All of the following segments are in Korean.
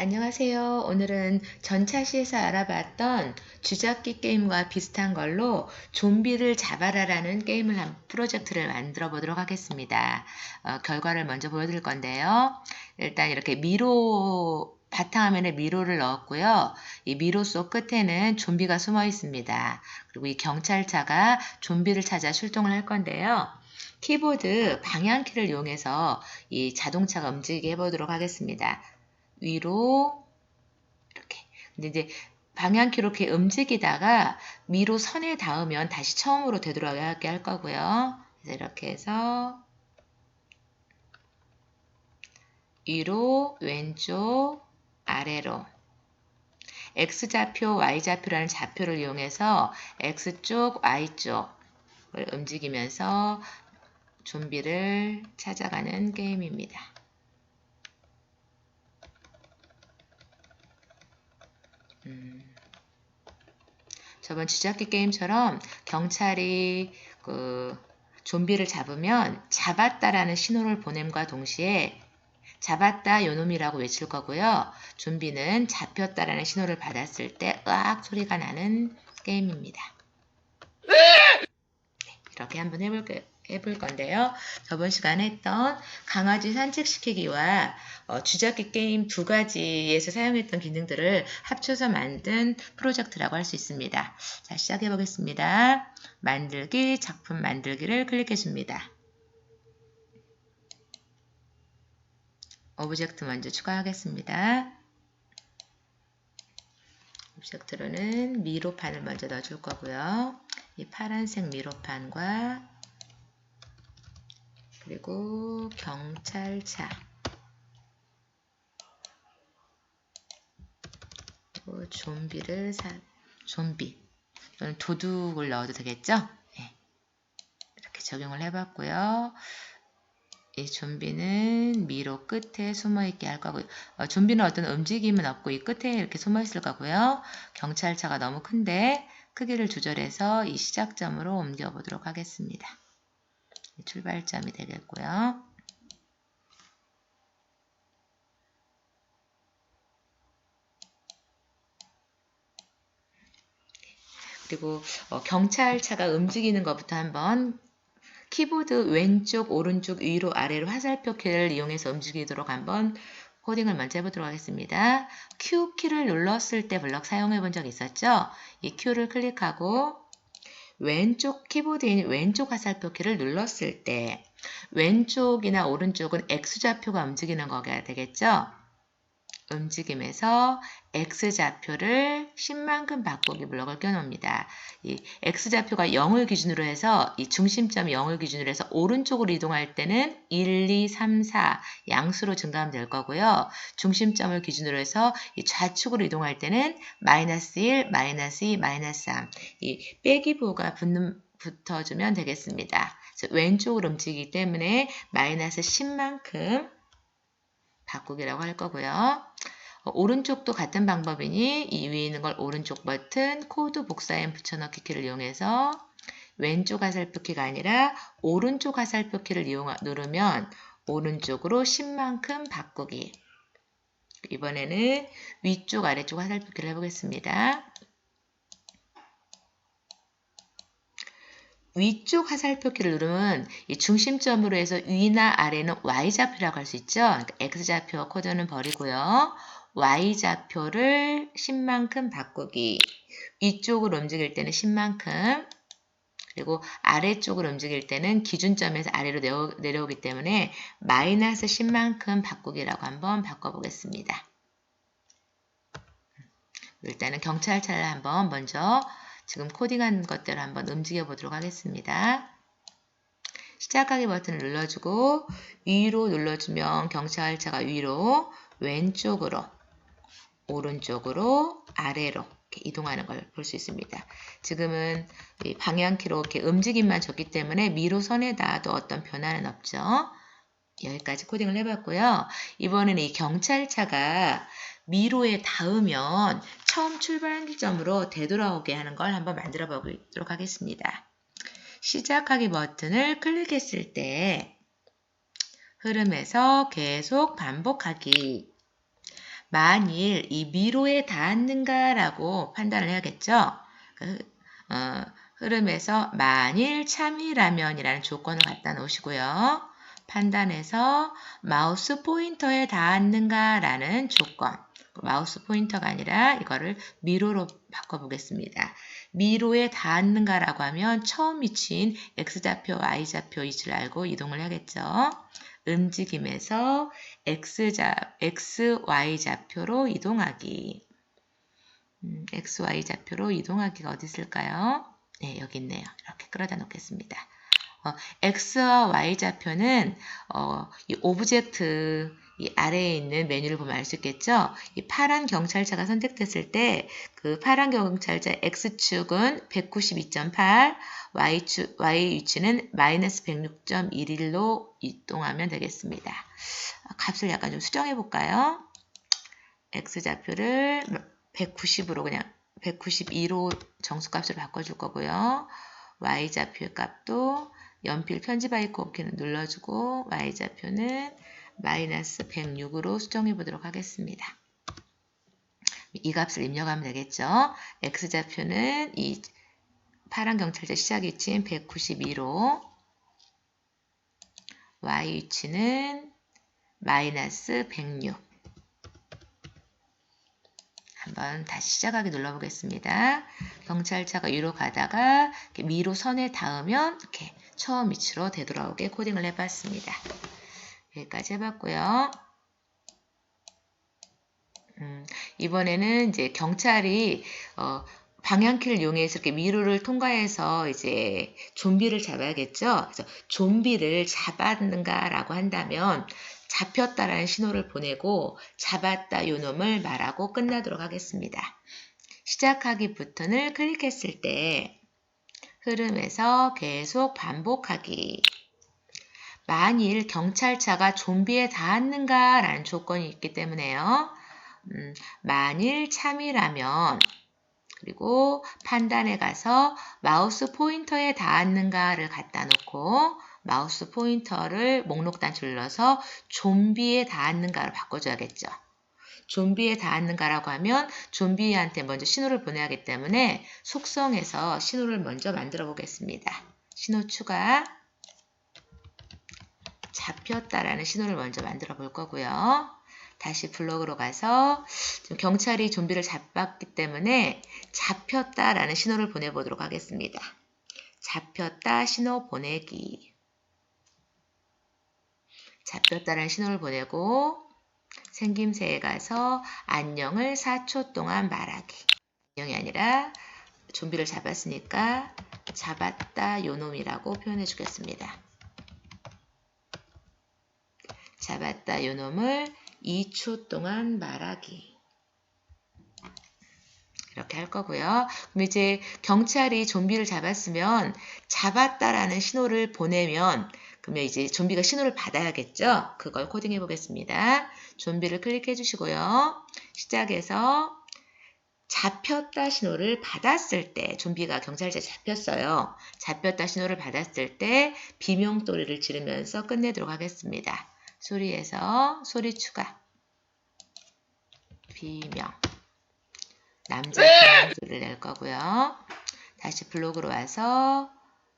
안녕하세요. 오늘은 전차시에서 알아봤던 쥐잡기 게임과 비슷한 걸로 좀비를 잡아라라는 게임을 한 프로젝트를 만들어 보도록 하겠습니다. 어, 결과를 먼저 보여드릴 건데요. 일단 이렇게 미로 바탕화면에 미로를 넣었고요. 이 미로 속 끝에는 좀비가 숨어 있습니다. 그리고 이 경찰차가 좀비를 찾아 출동을 할 건데요. 키보드 방향키를 이용해서 이 자동차가 움직이게 해보도록 하겠습니다. 위로 이렇게. 근데 이제 방향키로 이렇게 움직이다가 위로 선에 닿으면 다시 처음으로 되돌아가게 할 거고요. 그래서 이렇게 해서 위로 왼쪽 아래로 X좌표, Y좌표라는 좌표를 이용해서 X쪽, Y쪽을 움직이면서 좀비를 찾아가는 게임입니다. 음, 저번 쥐잡기 게임처럼 경찰이 그 좀비를 잡으면 잡았다라는 신호를 보냄과 동시에 잡았다 요놈이라고 외칠 거고요. 좀비는 잡혔다라는 신호를 받았을 때 으악 소리가 나는 게임입니다. 네, 이렇게 한번 해볼게요. 해볼 건데요. 저번 시간에 했던 강아지 산책시키기와 어, 쥐잡기 게임 두 가지에서 사용했던 기능들을 합쳐서 만든 프로젝트라고 할 수 있습니다. 자, 시작해 보겠습니다. 만들기, 작품 만들기를 클릭해 줍니다. 오브젝트 먼저 추가하겠습니다. 오브젝트로는 미로판을 먼저 넣어줄 거고요. 이 파란색 미로판과 그리고 경찰차 그리고 좀비를 사 좀비 또는 도둑을 넣어도 되겠죠? 네. 이렇게 적용을 해봤고요. 이 좀비는 미로 끝에 숨어 있게 할 거고요. 어, 좀비는 어떤 움직임은 없고 이 끝에 이렇게 숨어 있을 거고요. 경찰차가 너무 큰데 크기를 조절해서 이 시작점으로 옮겨 보도록 하겠습니다. 출발점이 되겠고요. 그리고 어, 경찰차가 움직이는 것부터 한번 키보드 왼쪽, 오른쪽, 위로, 아래로 화살표 키를 이용해서 움직이도록 한번 코딩을 먼저 해보도록 하겠습니다. Q 키를 눌렀을 때 블럭 사용해 본 적 있었죠? 이 Q를 클릭하고 왼쪽 키보드인 왼쪽 화살표 키를 눌렀을 때 왼쪽이나 오른쪽은 X좌표가 움직이는 거가 되겠죠? 움직임에서 X좌표를 10만큼 바꾸기 블럭을 껴놓습니다. 이 X좌표가 0을 기준으로 해서 이 중심점이 0을 기준으로 해서 오른쪽으로 이동할 때는 1, 2, 3, 4 양수로 증가하면 될 거고요. 중심점을 기준으로 해서 이 좌측으로 이동할 때는 마이너스 1, 마이너스 2, 마이너스 3 이 빼기 부호가 붙는, 붙어주면 되겠습니다. 왼쪽으로 움직이기 때문에 마이너스 10만큼 바꾸기라고 할 거고요. 어, 오른쪽도 같은 방법이니 이 위에 있는 걸 오른쪽 버튼 코드 복사엔 붙여넣기 키를 이용해서 왼쪽 화살표 키가 아니라 오른쪽 화살표 키를 이용 누르면 오른쪽으로 10만큼 바꾸기 이번에는 위쪽 아래쪽 화살표 키를 해보겠습니다. 위쪽 화살표키를 누르면 이 중심점으로 해서 위나 아래는 Y좌표라고 할 수 있죠. 그러니까 X좌표 코드는 버리고요. Y좌표를 10만큼 바꾸기. 위쪽으로 움직일 때는 10만큼 그리고 아래쪽으로 움직일 때는 기준점에서 아래로 내려, 내려오기 때문에 마이너스 10만큼 바꾸기라고 한번 바꿔보겠습니다. 일단은 경찰차를 한번 먼저 지금 코딩한 것대로 한번 움직여 보도록 하겠습니다. 시작하기 버튼을 눌러주고 위로 눌러주면 경찰차가 위로 왼쪽으로 오른쪽으로 아래로 이동하는 걸 볼 수 있습니다. 지금은 방향키로 이렇게 움직임만 줬기 때문에 미로 선에 닿아도 어떤 변화는 없죠. 여기까지 코딩을 해봤고요. 이번에는 이 경찰차가 미로에 닿으면 처음 출발지점으로 되돌아오게 하는 걸 한번 만들어 보도록 하겠습니다. 시작하기 버튼을 클릭했을 때 흐름에서 계속 반복하기 만일 이 미로에 닿았는가라고 판단을 해야겠죠. 그, 어, 흐름에서 만일 참이라면이라는 조건을 갖다 놓으시고요. 판단에서 마우스 포인터에 닿았는가라는 조건. 마우스 포인터가 아니라 이거를 미로로 바꿔보겠습니다. 미로에 닿았는가라고 하면 처음 위치인 x좌표, y좌표 위치를 알고 이동을 하겠죠. 움직임에서 x좌, x, y좌표로 이동하기. 음, x, y좌표로 이동하기가 어디 있을까요? 네, 여기 있네요. 이렇게 끌어다 놓겠습니다. 어, x와 y좌표는 어, 이 오브젝트 이 아래에 있는 메뉴를 보면 알 수 있겠죠? 이 파란 경찰차가 선택됐을 때 그 파란 경찰차 X축은 192.8, Y축, Y 위치는 마이너스 106.11로 이동하면 되겠습니다. 아, 값을 약간 좀 수정해 볼까요? X좌표를 190으로 그냥 192로 정수값으로 바꿔줄 거고요. Y좌표의 값도 연필 편집 아이콘 키는 눌러주고 Y좌표는 마이너스 106으로 수정해 보도록 하겠습니다. 이 값을 입력하면 되겠죠. X좌표는 이 파란 경찰자 시작 위치인 192로 Y 위치는 마이너스 106 한번 다시 시작하기 눌러보겠습니다. 경찰차가 위로 가다가 미로 선에 닿으면 이렇게 처음 위치로 되돌아오게 코딩을 해봤습니다. 여기까지 해봤고요. 음, 이번에는 이제 경찰이 어, 방향키를 이용해서 이렇게 미로를 통과해서 이제 좀비를 잡아야겠죠. 그래서 좀비를 잡았는가라고 한다면 잡혔다라는 신호를 보내고 잡았다 요놈을 말하고 끝나도록 하겠습니다. 시작하기 버튼을 클릭했을 때 흐름에서 계속 반복하기 만일 경찰차가 좀비에 닿았는가 라는 조건이 있기 때문에요. 음, 만일 참이라면 그리고 판단에 가서 마우스 포인터에 닿았는가를 갖다 놓고 마우스 포인터를 목록 단추를 눌러서 좀비에 닿았는가로 바꿔줘야겠죠. 좀비에 닿았는가라고 하면 좀비한테 먼저 신호를 보내야 하기 때문에 속성에서 신호를 먼저 만들어 보겠습니다. 신호 추가 잡혔다라는 신호를 먼저 만들어 볼 거고요. 다시 블록으로 가서 경찰이 좀비를 잡았기 때문에 잡혔다라는 신호를 보내보도록 하겠습니다. 잡혔다 신호 보내기. 잡혔다라는 신호를 보내고 생김새에 가서 안녕을 4초 동안 말하기. 안녕이 아니라 좀비를 잡았으니까 잡았다 요놈이라고 표현해 주겠습니다. 잡았다 요놈을 2초 동안 말하기. 이렇게 할 거고요. 그럼 이제 경찰이 좀비를 잡았으면 잡았다라는 신호를 보내면 그러면 이제 좀비가 신호를 받아야겠죠. 그걸 코딩해 보겠습니다. 좀비를 클릭해 주시고요. 시작해서 잡혔다 신호를 받았을 때 좀비가 경찰차에 잡혔어요. 잡혔다 신호를 받았을 때 비명 소리를 지르면서 끝내도록 하겠습니다. 소리에서 소리 추가 비명 남자 비명 소리를 낼 거고요. 다시 블록으로 와서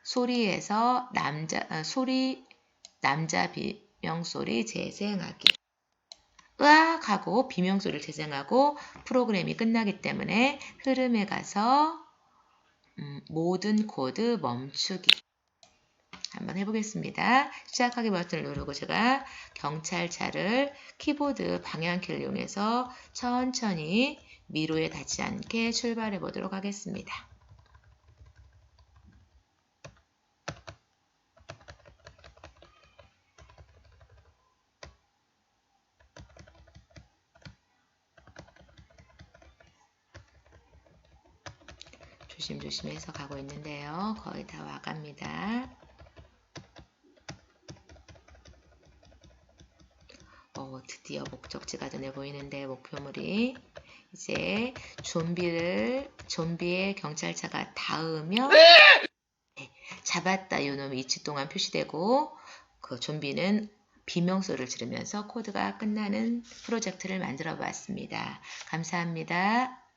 소리에서 남자 아, 소리 남자 비명 소리 재생하기 으악 하고 비명 소리를 재생하고 프로그램이 끝나기 때문에 흐름에 가서 음, 모든 코드 멈추기 한번 해보겠습니다. 시작하기 버튼을 누르고 제가 경찰차를 키보드 방향키를 이용해서 천천히 미로에 닿지 않게 출발해 보도록 하겠습니다. 조심조심해서 가고 있는데요. 거의 다 와갑니다. 어, 드디어 목적지가 눈에 보이는데 목표물이 이제 좀비를 좀비의 경찰차가 닿으면 네, 잡았다 요놈이 이치 동안 표시되고 그 좀비는 비명소리를 지르면서 코드가 끝나는 프로젝트를 만들어 보았습니다. 감사합니다.